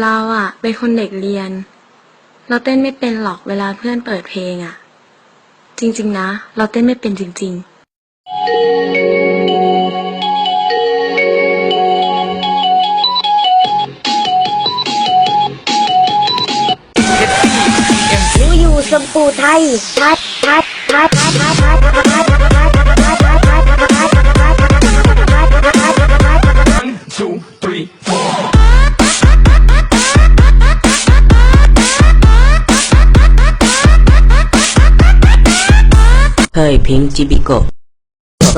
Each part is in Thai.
เราอะเป็นคนเด็กเรียน เราเต้นไม่เป็นหรอกเวลาเพื่อนเปิดเพลงอะจริง ๆ นะ เราเต้นไม่เป็นจริง ๆสมปูไทยทัดทัดทัดทัดทัด 太平鸡皮狗。โ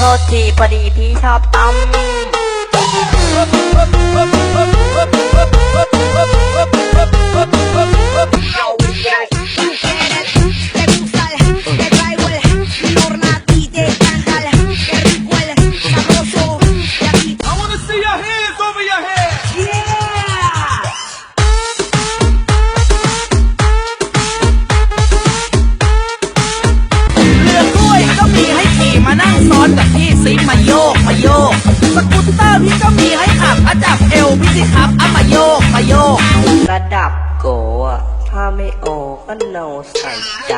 ทษทีพอดีพี่ชอบตั้ม อนกับพี่ซิมาโยกมาโยก สกูตเตอร์พี่ก็มีให้ขับอาจับเอวพี่สิครับอามาโยกมาโยก ระดับโกะถ้าไม่โอก็โนใส่ใจ